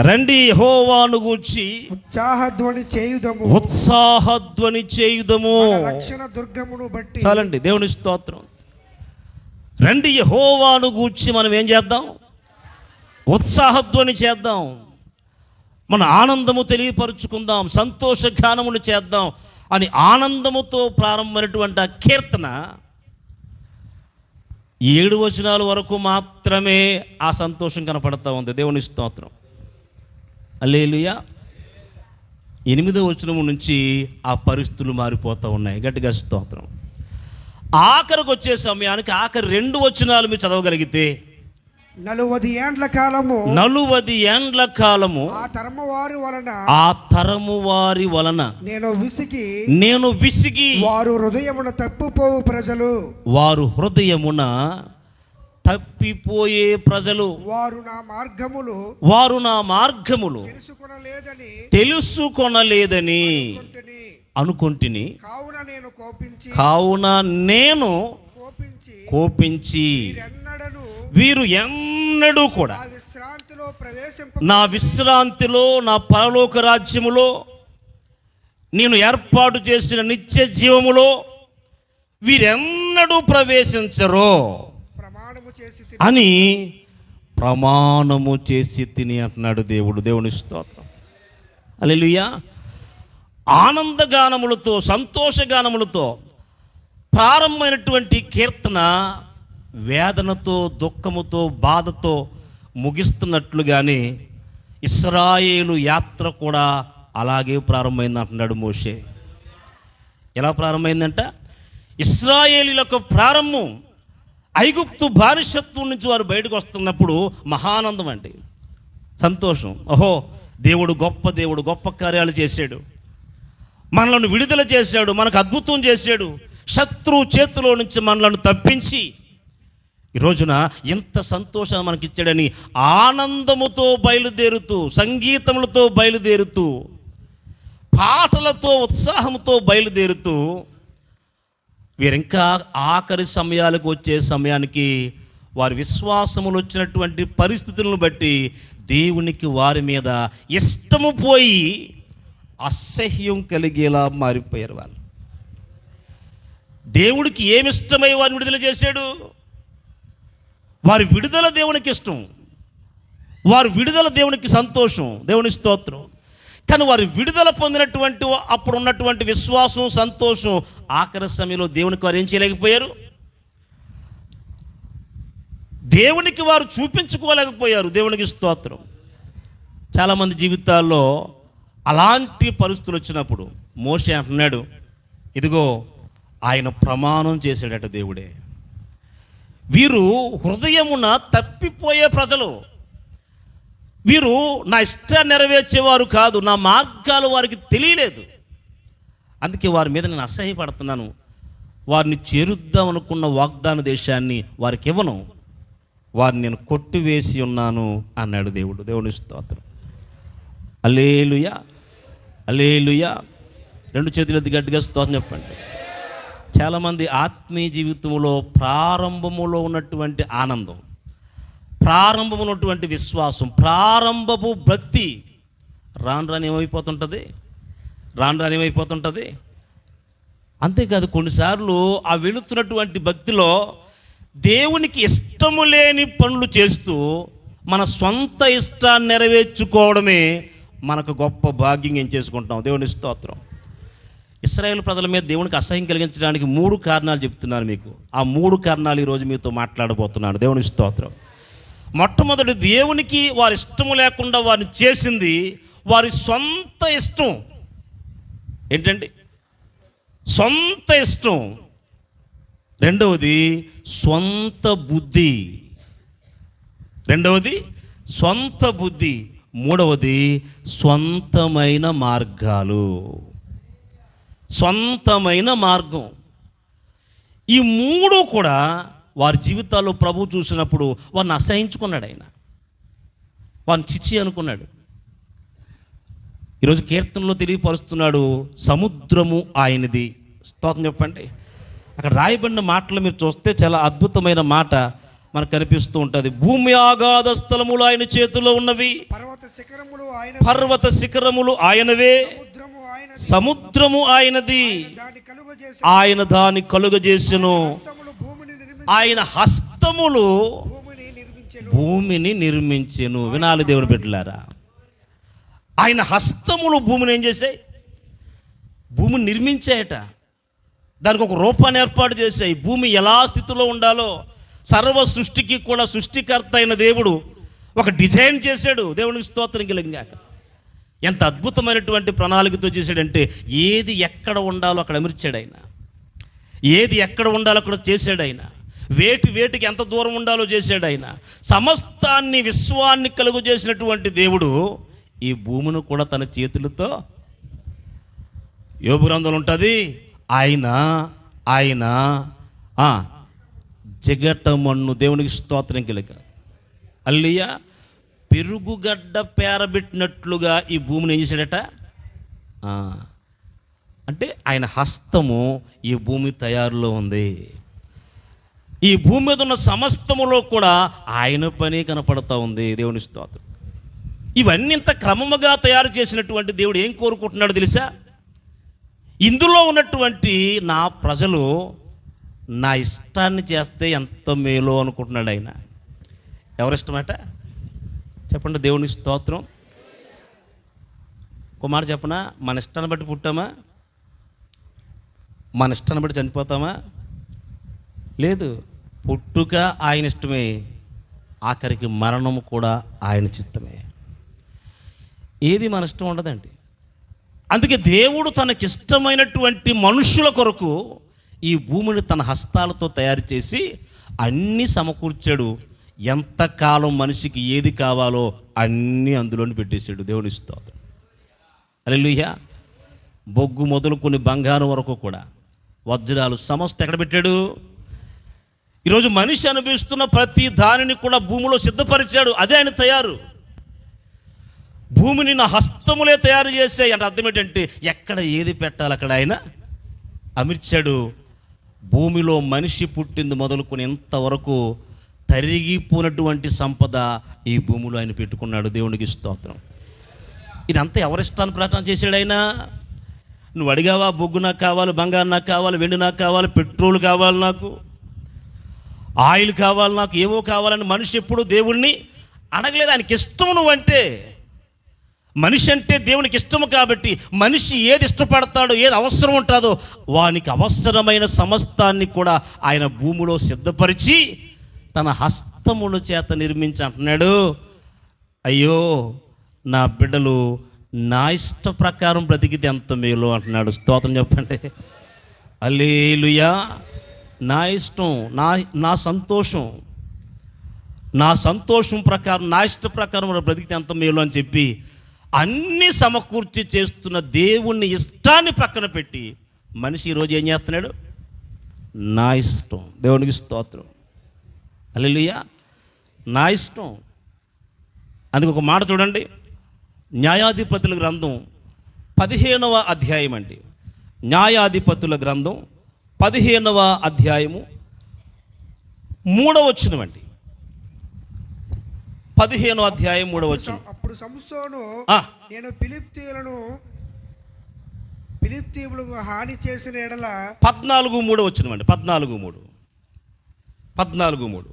రండి హోవాను గూర్చి. ఉత్సాహధ్వని చేయుదము. ఉత్సాహధ్వని చేయుదము. రక్షణ దుర్గమును బట్టి. చాలండి దేవుని స్తోత్రం. రండి యెహోవాను గూర్చి మనం ఏం చేద్దాం? ఉత్సాహధ్వని చేద్దాం. మన ఆనందము తెలియపరుచుకుందాం సంతోష గానములు చేద్దాం అని ఆనందముతో ప్రారంభమైనటువంటి ఆ కీర్తన ఏడు వచనాల వరకు మాత్రమే ఆ సంతోషం కనపడతా ఉంది. దేవుని స్తోత్రం. అల్లేలుయా ఎనిమిదో వచనము నుంచి ఆ పరిస్థితులు మారిపోతూ ఉన్నాయి. గట్టిగా స్తోత్రం. ఆఖరికి వచ్చే సమయానికి ఆఖరి రెండు వచనాలు మీరు చదవగలిగితే నలువది ఏండ్ల కాలము నలువది ఏండ్ల కాలము ఆ తరమ వారి వలన ఆ తరము వారి వలన నేను విసిగి నేను విసిగి వారు హృదయమున తప్పిపోవు ప్రజలు. వారు హృదయమున తప్పిపోయే ప్రజలు. వారు నా మార్గములు. వారు నా మార్గములు. తెలుసుకొనలేదని. తెలుసుకొనలేదని కొంటిని. అనుకొంటిని. కావున నేను కోపించి. కావున నేను కోపించి. కోపించి వీరు ఎన్నడూ కూడా నా విశ్రాంతిలో నా పరలోక రాజ్యములో నేను ఏర్పాటు చేసిన నిత్య జీవములో వీరెన్నడూ ప్రవేశించరు. అని ప్రమాణము చేసి తిని అంటున్నాడు దేవుడు. దేవుని స్తోత్రం. అలెలుయ్యా ఆనందగానములతో సంతోషగానములతో ప్రారంభమైనటువంటి కీర్తన వేదనతో దుఃఖముతో బాధతో ముగిస్తున్నట్లుగానే ఇస్రాయేలు యాత్ర కూడా అలాగే ప్రారంభమైంది అంటున్నాడు మోషే. ఎలా ప్రారంభమైందంట? ఇస్రాయేలు యొక్క ప్రారంభం ఐగుప్తు బానిసత్వం నుంచి వారు బయటకు వస్తున్నప్పుడు మహానందం అండి. సంతోషం. ఓహో దేవుడు గొప్ప దేవుడు గొప్ప కార్యాలు చేశాడు. మనలను విడుదల చేశాడు మనకు అద్భుతం చేశాడు. శత్రువు చేతిలో నుంచి మనలను తప్పించి ఈ రోజున ఎంత సంతోషాన్ని మనకిచ్చాడని ఆనందముతో బయలుదేరుతూ సంగీతములతో బయలుదేరుతూ పాటలతో ఉత్సాహంతో బయలుదేరుతూ వీరింకా ఆఖరి సమయాలకు వచ్చే సమయానికి వారి విశ్వాసములు వచ్చినటువంటి పరిస్థితులను బట్టి దేవునికి వారి మీద ఇష్టము పోయి అసహ్యం కలిగేలా మారిపోయారు వాళ్ళు. దేవుడికి ఏమి ఇష్టమై వారిని విడుదల చేశాడు? వారి విడుదల దేవునికి ఇష్టం. వారి విడుదల దేవునికి సంతోషం. దేవుని స్తోత్రం. కానీ వారు విడుదల పొందినటువంటి అప్పుడు ఉన్నటువంటి విశ్వాసం సంతోషం ఆఖరి సమయంలో దేవునికి వారు ఏం చేయలేకపోయారు? దేవునికి వారు చూపించుకోలేకపోయారు. దేవునికి స్తోత్రం. చాలామంది జీవితాల్లో అలాంటి పరిస్థితులు వచ్చినప్పుడు మోషే అంటున్నాడు ఇదిగో ఆయన ప్రమాణం చేశాడట దేవుడే. వీరు హృదయమున తప్పిపోయే ప్రజలు. వీరు నా ఇష్టాన్ని నెరవేర్చేవారు కాదు నా మార్గాలు వారికి తెలియలేదు. అందుకే వారి మీద నేను అసహ్యపడుతున్నాను. వారిని చేరుద్దాం అనుకున్న వాగ్దాన దేశాన్ని వారికి ఇవ్వను. వారిని నేను కొట్టివేసి ఉన్నాను అన్నాడు దేవుడు. దేవుని స్తోత్రం. అలేలుయా అలేలుయా రెండు చేతులు ఎత్తి గట్టిగా స్తోత్రం చెప్పండి. చాలామంది ఆత్మీయ జీవితంలో ప్రారంభములో ఉన్నటువంటి ఆనందం. ప్రారంభమైనటువంటి విశ్వాసం ప్రారంభపు భక్తి. రాను రాని ఏమైపోతుంటుంది? రాను రాని ఏమైపోతుంటుంది? అంతేకాదు కొన్నిసార్లు ఆ వెళుతున్నటువంటి భక్తిలో దేవునికి ఇష్టము లేని పనులు చేస్తూ మన సొంత ఇష్టాన్ని నెరవేర్చుకోవడమే మనకు గొప్ప భాగ్యం ఏం చేసుకుంటాం దేవుని స్తోత్రం. ఇస్రాయేల్ ప్రజల మీద దేవునికి అసహ్యం కలిగించడానికి మూడు కారణాలు చెప్తున్నాను మీకు. ఆ మూడు కారణాలు ఈరోజు మీతో మాట్లాడబోతున్నాను. దేవుని స్తోత్రం. మొట్టమొదటి దేవునికి వారి ఇష్టము లేకుండా వారిని చేసింది వారి సొంత ఇష్టం. ఏంటండి? సొంత ఇష్టం. రెండవది సొంత బుద్ధి. రెండవది సొంత బుద్ధి. మూడవది సొంతమైన మార్గాలు. సొంతమైన మార్గం. ఈ మూడు కూడా వారి జీవితాల్లో ప్రభు చూసినప్పుడు వారిని అసహించుకున్నాడు ఆయన. వారిని చిచ్చి అనుకున్నాడు. ఈరోజు కీర్తనలో తెలియపరుస్తున్నాడు సముద్రము ఆయనది. స్తోత్రం చెప్పండి. అక్కడ రాయబడిన మాటలు మీరు చూస్తే చాలా అద్భుతమైన మాట మనకు కనిపిస్తూ ఉంటుంది. భూమి ఆగాధ స్థలములు ఆయన చేతిలో ఉన్నవి పర్వత శిఖరములు ఆయన పర్వత శిఖరములు ఆయనవే సముద్రము ఆయన సముద్రము ఆయనది. దాన్ని ఆయన దాని కలుగజేసెను. ఆయన హస్తములు భూమిని నిర్మించెను భూమిని నిర్మించెను. వినాలి దేవుని బిడ్డలారా. ఆయన హస్తములు భూమిని ఏం చేశాయి? భూమిని నిర్మించాయట దానికి ఒక రూపాన్ని ఏర్పాటు చేశాయి. భూమి ఎలా స్థితిలో ఉండాలో సర్వ సృష్టికి కూడా సృష్టికర్త అయిన దేవుడు ఒక డిజైన్ చేశాడు. దేవునికి స్తోత్రం కలిగాక ఎంత అద్భుతమైనటువంటి ప్రణాళికతో చేశాడంటే ఏది ఎక్కడ ఉండాలో అక్కడ అమర్చాడు ఆయన. ఏది ఎక్కడ ఉండాలో అక్కడ చేశాడు ఆయన. వేటి వేటికి ఎంత దూరం ఉండాలో చేశాడు ఆయన. సమస్తాన్ని విశ్వాన్ని కలుగు చేసినటువంటి దేవుడు ఈ భూమిని కూడా తన చేతులతో యోగు గ్రంథంలో ఉంటుంది. ఆయన ఆయన జగటమన్ను దేవునికి స్తోత్రం కలిగ. అల్లియా పెరుగుగడ్డ పేరబెట్టినట్లుగా ఈ భూమిని ఏం చేశాడట? అంటే ఆయన హస్తము ఈ భూమి తయారులో ఉంది. ఈ భూమి మీద ఉన్న సమస్తములో కూడా ఆయన పని కనపడతా ఉంది దేవుని స్తోత్రం. ఇవన్నీ ఇంత క్రమముగా తయారు చేసినటువంటి దేవుడు ఏం కోరుకుంటున్నాడు తెలుసా? ఇందులో ఉన్నటువంటి నా ప్రజలు నా ఇష్టాన్ని చేస్తే ఎంత మేలో అనుకుంటున్నాడు ఆయన. ఎవరిష్టమట? చెప్పండి దేవునికి స్తోత్రం. కుమార్ చెప్పనా? మన ఇష్టాన్ని బట్టి పుట్టామా? మన ఇష్టాన్ని బట్టి చనిపోతామా? లేదు. పుట్టుక ఆయన ఇష్టమే. ఆఖరికి మరణము కూడా ఆయన చిత్తమే. ఏది మన ఇష్టం ఉండదండి. అందుకే దేవుడు తనకిష్టమైనటువంటి మనుషుల కొరకు ఈ భూమిని తన హస్తాలతో తయారు చేసి అన్నీ సమకూర్చాడు. ఎంతకాలం మనిషికి ఏది కావాలో అన్నీ అందులోని పెట్టేశాడు. దేవుని స్తోత్రం. లూహ బొగ్గు మొదలుకొని బంగారం వరకు కూడా. వజ్రాలు సమస్త ఎక్కడ పెట్టాడు? ఈరోజు మనిషి అనుభవిస్తున్న ప్రతి దానిని కూడా భూమిలో సిద్ధపరిచాడు. అదే ఆయన తయారు. భూమిని నా హస్తములే తయారు చేసే అంటే అర్థం ఏంటంటే ఎక్కడ ఏది పెట్టాలి అక్కడ ఆయన అమర్చాడు. భూమిలో మనిషి పుట్టింది మొదలుకొని ఇంతవరకు తరిగిపోయినటువంటి సంపద ఈ భూమిలో ఆయన పెట్టుకున్నాడు. దేవునికి స్తోత్రం. ఇదంతా ఎవరిష్టాన్ని ప్రకటన చేశాడు ఆయన? నువ్వు అడిగావా? బొగ్గు నాకు కావాలి బంగారు నాకు కావాలి వెండి నాకు కావాలి పెట్రోల్ కావాలి నాకు? ఆయిల్ కావాలి నాకు ఏవో కావాలని మనిషి ఎప్పుడు దేవుణ్ణి అడగలేదు. ఆయనకి ఇష్టం నువ్వంటే మనిషి అంటే దేవునికి ఇష్టము కాబట్టి మనిషి ఏది ఇష్టపడతాడో ఏది అవసరం ఉంటుందో వానికి అవసరమైన సమస్తాన్ని కూడా ఆయన భూమిలో సిద్ధపరిచి తన హస్తముల చేత నిర్మించి అంటున్నాడు. అయ్యో నా బిడ్డలు నా ఇష్ట ప్రకారం బ్రతికితే ఎంత మేలు అంటున్నాడు. స్తోత్రం చెప్పండి. అల్లేలుయా నా ఇష్టం నా నా సంతోషం నా సంతోషం ప్రకారం నా ఇష్ట ప్రకారం బ్రతికితే ఎంత మేలు అని చెప్పి అన్ని సమకూర్చి చేస్తున్న దేవుణ్ణి ఇష్టాన్ని పక్కన పెట్టి మనిషి ఈరోజు ఏం చేస్తున్నాడు? నా ఇష్టం. దేవునికి స్తోత్రం. అల్లెలుయ్యా నా ఇష్టం. అందుకు ఒక మాట చూడండి. న్యాయాధిపతుల గ్రంథం పదిహేనవ అధ్యాయం అండి. న్యాయాధిపతుల గ్రంథం పదిహేనవ అధ్యాయము మూడవ వచ్చినవండి పదిహేనవ అధ్యాయం మూడవ వచ్చిన అప్పుడు సంసోను ఆ. నేను ఫిలిప్తీయులను ఫిలిప్తీయులకు హాని చేసిన ఎడల పద్నాలుగు మూడు వచ్చినవండి పద్నాలుగు మూడు పద్నాలుగు మూడు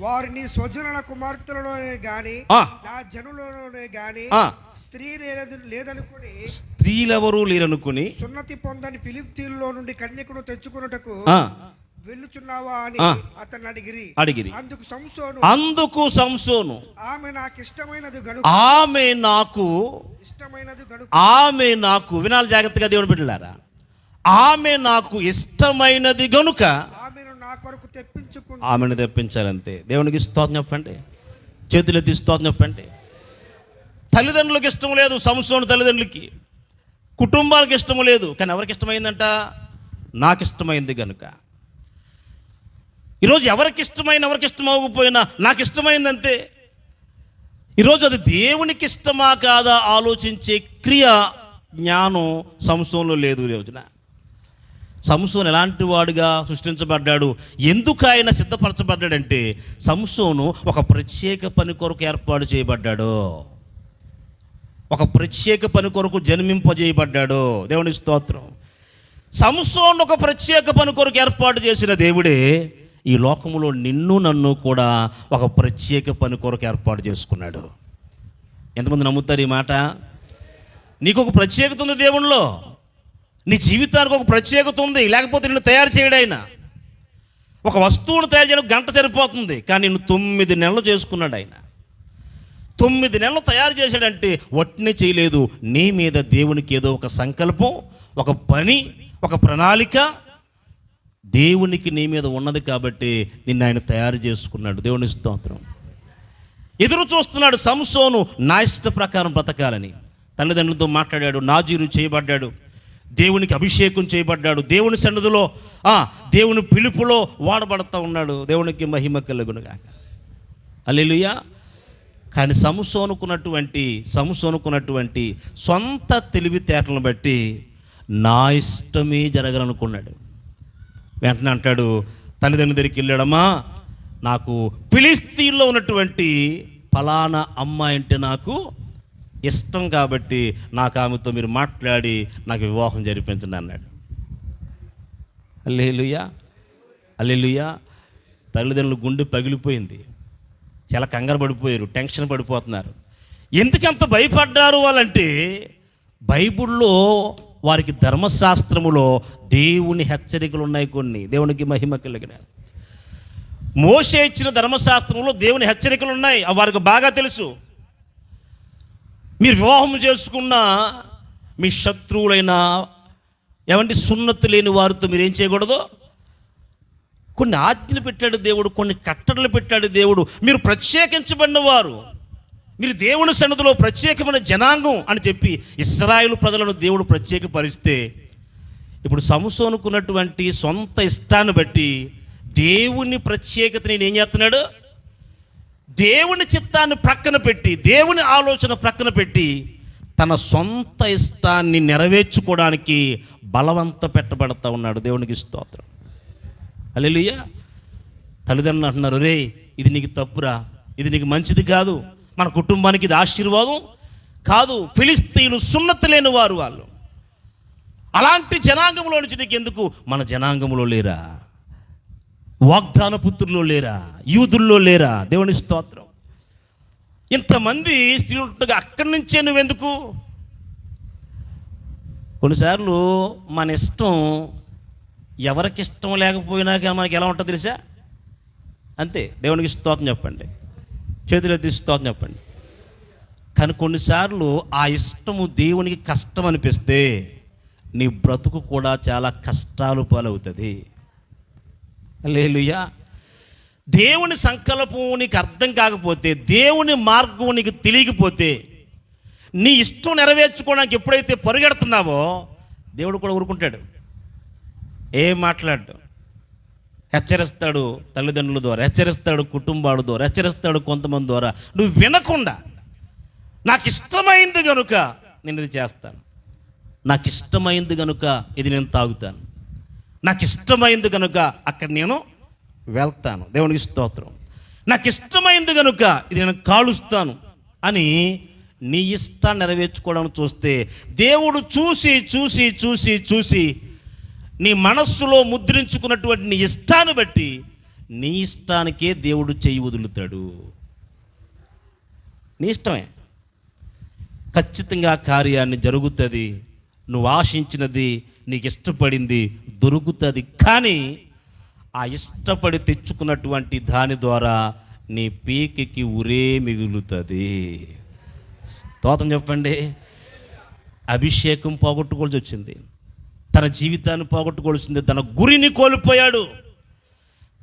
వారిని స్వజనుల కుమార్తెలలోనే గాని. నా జనులలోనే గాని. స్త్రీ లేదు లేదనుకుని స్త్రీలెవరూ లేరనుకుని సున్నతి పొందని ఫిలిప్తీయుల్లో నుండి కన్యకును తెచ్చుకున్నటకు వెళ్ళుచున్నావా అని ఆ. అతన్ని అడిగిరి. అడిగిరి. అందుకు సంసోను అందుకు సంసోను ఆమె నాకు ఇష్టమైనది గను ఆమె నాకు ఇష్టమైనది గను ఆమె నాకు వినాలి జాగ్రత్తగా దేవుని బిడ్డలారా. ఆమె నాకు ఇష్టమైనది గనుక ఆమెను నా కొరకు తెప్పించుకుని ఆమెను తెప్పించాలంతే. దేవునికి స్తోత్రం చెప్పండి. చేతులెత్తి స్తోత్రం చెప్పండి. తల్లిదండ్రులకు ఇష్టం లేదు సంసోను తల్లిదండ్రులకి. కుటుంబాలకు ఇష్టం లేదు కానీ ఎవరికి ఇష్టమైందంట? నాకు ఇష్టమైంది కనుక ఈరోజు ఎవరికి ఇష్టమైన ఎవరికి ఇష్టం అవ్వకపోయినా నాకు ఇష్టమైందంతే ఈరోజు అది దేవునికి ఇష్టమా కాదా ఆలోచించే క్రియ జ్ఞానం సంసంలో లేదు ఈ రోజున. సంసోన్ ఎలాంటి వాడుగా సృష్టించబడ్డాడు? ఎందుకు ఆయన సిద్ధపరచబడ్డాడంటే సంసోను ఒక ప్రత్యేక పని కొరకు ఏర్పాటు చేయబడ్డాడు. ఒక ప్రత్యేక పని కొరకు జన్మింపజేయబడ్డాడు. దేవుని స్తోత్రం. సంసోన్ ఒక ప్రత్యేక పని కొరకు ఏర్పాటు చేసిన దేవుడే ఈ లోకంలో నిన్ను నన్ను కూడా ఒక ప్రత్యేక పని కొరకు ఏర్పాటు చేసుకున్నాడు. ఎంతమంది నమ్ముతారు ఈ మాట? నీకు ఒక ప్రత్యేకత ఉంది దేవునిలో. నీ జీవితానికి ఒక ప్రత్యేకత ఉంది. లేకపోతే నిన్ను తయారు చేయడైనా ఒక వస్తువును తయారు చేయడం గంట సరిపోతుంది. కానీ నిన్ను తొమ్మిది నెలలు చేసుకున్నాడు ఆయన. తొమ్మిది నెలలు తయారు చేశాడంటే వట్నే చేయలేదు. నీ మీద దేవునికి ఏదో ఒక సంకల్పం ఒక పని ఒక ప్రణాళిక దేవునికి నీ మీద ఉన్నది కాబట్టి నిన్ను ఆయన తయారు చేసుకున్నాడు. దేవుని స్తోత్రం. ఎదురు చూస్తున్నాడు సంసోను నా ఇష్ట ప్రకారం బ్రతకాలని. తల్లిదండ్రులతో మాట్లాడాడు నాజీరు చేయబడ్డాడు దేవునికి అభిషేకం చేయబడ్డాడు దేవుని సన్నిధిలో దేవుని పిలుపులో వాడబడతా ఉన్నాడు. దేవునికి మహిమ కలుగునుగాక. అల్లెలుయా కానీ సంసోనుకున్నటువంటి సంసోనుకున్నటువంటి సొంత తెలివితేటలను బట్టి నా ఇష్టమే జరగాలనుకున్నాడు వెంటనే అంటాడు తల్లిదండ్రుల దగ్గరికి వెళ్ళాడమ్మా నాకు ఫిలిస్తీన్లో ఉన్నటువంటి ఫలానా అమ్మాయి అంటే నాకు ఇష్టం కాబట్టి నాకు ఆమెతో మీరు మాట్లాడి నాకు వివాహం జరిపించండి అన్నాడు. అల్లేలుయా అల్లెలుయా తల్లిదండ్రుల గుండె పగిలిపోయింది. చాలా కంగారు పడిపోయారు టెన్షన్ పడిపోతున్నారు. ఎందుకు అంత భయపడ్డారు వాళ్ళంటే బైబిల్లో వారికి ధర్మశాస్త్రములో దేవుని హెచ్చరికలు ఉన్నాయి కొన్ని. దేవునికి మహిమ కలిగిన. మోషే ఇచ్చిన ధర్మశాస్త్రంలో దేవుని హెచ్చరికలు ఉన్నాయి. అవి వారికి బాగా తెలుసు. మీరు వివాహం చేసుకున్న మీ శత్రువులైన ఎవంటి సున్నతి లేని వారితో మీరు ఏం చేయకూడదు? కొన్ని ఆజ్ఞలు పెట్టాడు దేవుడు కొన్ని కట్టడలు పెట్టాడు దేవుడు. మీరు ప్రత్యేకించబడిన వారు మీరు దేవుని సన్నిధిలో ప్రత్యేకమైన జనాంగం అని చెప్పి ఇస్రాయిల్ ప్రజలను దేవుడు ప్రత్యేకపరిస్తే ఇప్పుడు సంసోనుకున్నటువంటి సొంత ఇష్టాన్ని బట్టి దేవుని ప్రత్యేకత నేను ఏం చేస్తున్నాడు? దేవుని చిత్తాన్ని ప్రక్కన పెట్టి దేవుని ఆలోచన ప్రక్కన పెట్టి తన సొంత ఇష్టాన్ని నెరవేర్చుకోవడానికి బలవంత పెట్టబడతా ఉన్నాడు దేవునికి స్తోత్రం. అల్లెలుయ్య తల్లిదండ్రులు అంటున్నారు రే ఇది నీకు తప్పురా. ఇది నీకు మంచిది కాదు. మన కుటుంబానికి ఇది ఆశీర్వాదం కాదు. ఫిలిస్తీన్లు సున్నతి లేని వారు వాళ్ళు. అలాంటి జనాంగంలో నుంచి నీకు ఎందుకు? మన జనాంగంలో లేరా. వాగ్దాన పుత్రుల్లో లేరా. యూదుల్లో లేరా. దేవుని స్తోత్రం. ఇంతమంది స్త్రీలు ఉంటుండగా అక్కడి నుంచే నువ్వెందుకు? కొన్నిసార్లు మన ఇష్టం ఎవరికి ఇష్టం లేకపోయినా కానీ మనకి ఎలా ఉంటుందో తెలుసా? అంతే. దేవునికి స్తోత్రం చెప్పండి. చేతులు ఎత్తి స్తోత్రం చెప్పండి. కానీ కొన్నిసార్లు ఆ ఇష్టము దేవునికి కష్టం అనిపిస్తే నీ బ్రతుకు కూడా చాలా కష్టాలు పాలవుతుంది. లేలుయా దేవుని సంకల్పం నీకు అర్థం కాకపోతే దేవుని మార్గం నీకు తెలియకపోతే నీ ఇష్టం నెరవేర్చుకోవడానికి ఎప్పుడైతే పరిగెడుతున్నావో దేవుడు కూడా ఊరుకుంటాడు. ఏం మాట్లాడు హెచ్చరిస్తాడు తల్లిదండ్రుల ద్వారా హెచ్చరిస్తాడు కుటుంబాల ద్వారా హెచ్చరిస్తాడు కొంతమంది ద్వారా. నువ్వు వినకుండా నాకు ఇష్టమైంది కనుక నేను ఇది చేస్తాను. నాకు ఇష్టమైంది కనుక ఇది నేను తాగుతాను. నాకు ఇష్టమైంది కనుక అక్కడ నేను వెళ్తాను. దేవునికి స్తోత్రం. నాకు ఇష్టమైంది కనుక ఇది నేను కాలుస్తాను అని నీ ఇష్టాన్ని నెరవేర్చుకోవడానికి చూస్తే దేవుడు చూసి చూసి చూసి చూసి నీ మనస్సులో ముద్రించుకున్నటువంటి నీ ఇష్టాన్ని బట్టి నీ ఇష్టానికే దేవుడు చేయి వదులుతాడు. నీ ఇష్టమే. ఖచ్చితంగా కార్యాన్ని జరుగుతుంది నువ్వు ఆశించినది నీకు ఇష్టపడింది దొరుకుతుంది కానీ ఆ ఇష్టపడి తెచ్చుకున్నటువంటి దాని ద్వారా నీ పీకికి ఉరే మిగులుతుంది. స్తోత్రం చెప్పండి. అభిషేకం పోగొట్టుకోవాల్సి వచ్చింది. తన జీవితాన్ని పోగొట్టుకోవాల్సింది. తన గురిని కోల్పోయాడు.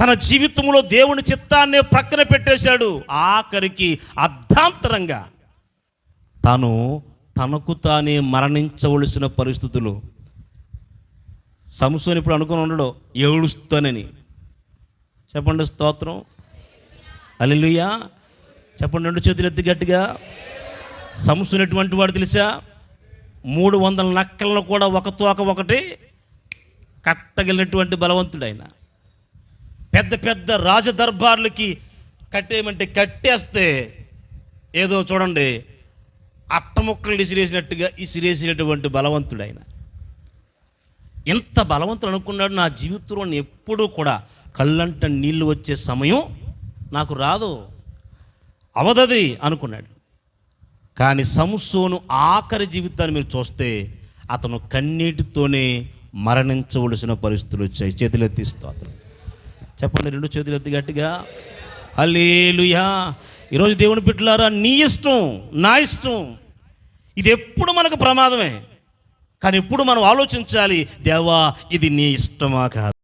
తన జీవితంలో దేవుని చిత్తాన్ని ప్రక్కన పెట్టేశాడు. ఆఖరికి అర్ధాంతరంగా తను తనకు తానే మరణించవలసిన పరిస్థితులు. సంసోని ఇప్పుడు అనుకుని ఉండడు. ఏడుస్తానని. చెప్పండి స్తోత్రం. అల్లెలుయ్యా చెప్పండి రెండు చేతులు ఎత్తి గట్టిగా. సంసోని వాడు తెలుసా? మూడు వందల నక్కలను కూడా ఒక తోక ఒకటి కట్టగలిగినటువంటి బలవంతుడైన. పెద్ద పెద్ద రాజదర్బార్లకి కట్టేయమంటే కట్టేస్తే ఏదో చూడండి అట్టముక్కలు ఇసిరేసినట్టుగా ఇసిరేసినటువంటి బలవంతుడైన. ఎంత బలవంతుడు అనుకున్నాడు నా జీవితంలో ఎప్పుడూ కూడా కళ్ళంట నీళ్ళు వచ్చే సమయం నాకు రాదు. అవదది అనుకున్నాడు. కానీ సంసోను ఆఖరి జీవితాన్ని మీరు చూస్తే అతను కన్నీటితోనే మరణించవలసిన పరిస్థితులు వచ్చాయి. చేతులెత్తి స్తోత్రం. చెప్పండి రెండు చేతులు ఎత్తి గట్టిగా. హల్లేలుయా. ఈరోజు దేవుని బిడ్డలారా నీ ఇష్టం నా ఇష్టం. ఇది ఎప్పుడు మనకు ప్రమాదమే. కానీ ఎప్పుడు మనం ఆలోచించాలి దేవా ఇది నీ ఇష్టమా కాదు?